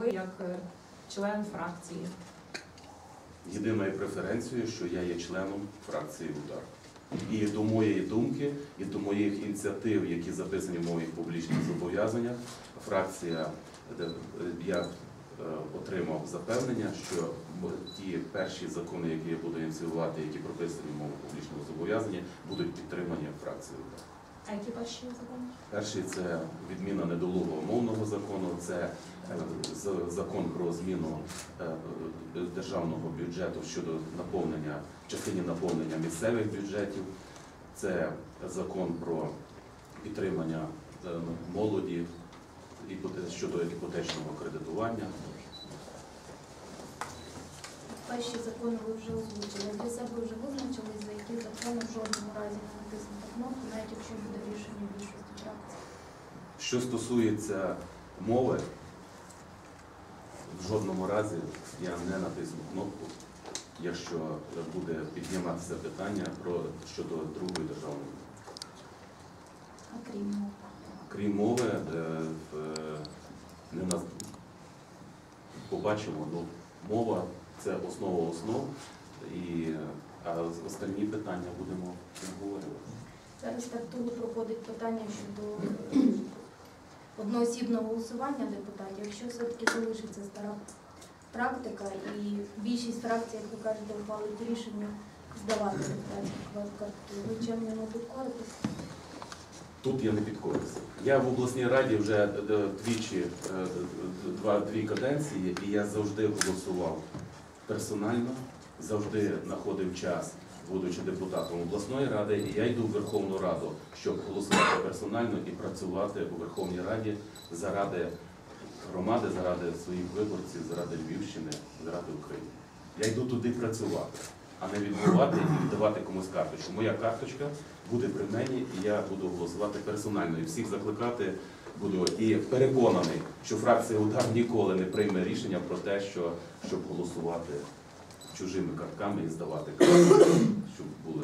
Ви як е, член фракції. Єдиною преференцією, що я є членом фракції УДАР. І до моєї думки, і до моїх ініціатив, які записані в моїх публічних зобов'язаннях, фракція, я е, отримав запевнення, що ті перші закони, які я буду ініціювати, які прописані в моєму публічному зобов'язанні, будуть підтримані фракцією УДАР. А які перші закони? Перший це відміна недолугого мовного закону, це е, закон про зміну е, державного бюджету щодо наповнення частині наповнення місцевих бюджетів. Це закон про підтримання е, молоді щодо іпотечного кредитування. Перші закони ви вже озвучили. Для себе вже визначились, за які закони в жодному разі не навіть якщо буде рішення більшості фракцій. Що стосується мови, в жодному разі я не натисну кнопку, якщо буде підніматися питання про щодо другої державної. мови. А крім мов. Крім мови, е, не нас побачимо, ну, мова це основа основ, і, а останні питання будемо обговорювати. Зараз так туго проходить питання щодо е, одноосібного голосування депутатів. Якщо все-таки залишиться стара практика і більшість фракцій, як ви кажете, ухвалить рішення здавати депутатські картки, ви чим не підкоритесь? Тут я не підкорився. Я в обласній раді вже е, двічі, е, два, дві каденції, і я завжди голосував персонально, завжди знаходив час, будучи депутатом обласної ради, і я йду в Верховну Раду, щоб голосувати персонально і працювати у Верховній Раді заради громади, заради своїх виборців, заради Львівщини, заради України. Я йду туди працювати, а не відбувати і віддавати комусь карточку. Моя карточка буде при мені, і я буду голосувати персонально. І всіх закликати буду і переконаний, що фракція удар ніколи не прийме рішення про те, що щоб голосувати чужими картками і здавати картки, щоб були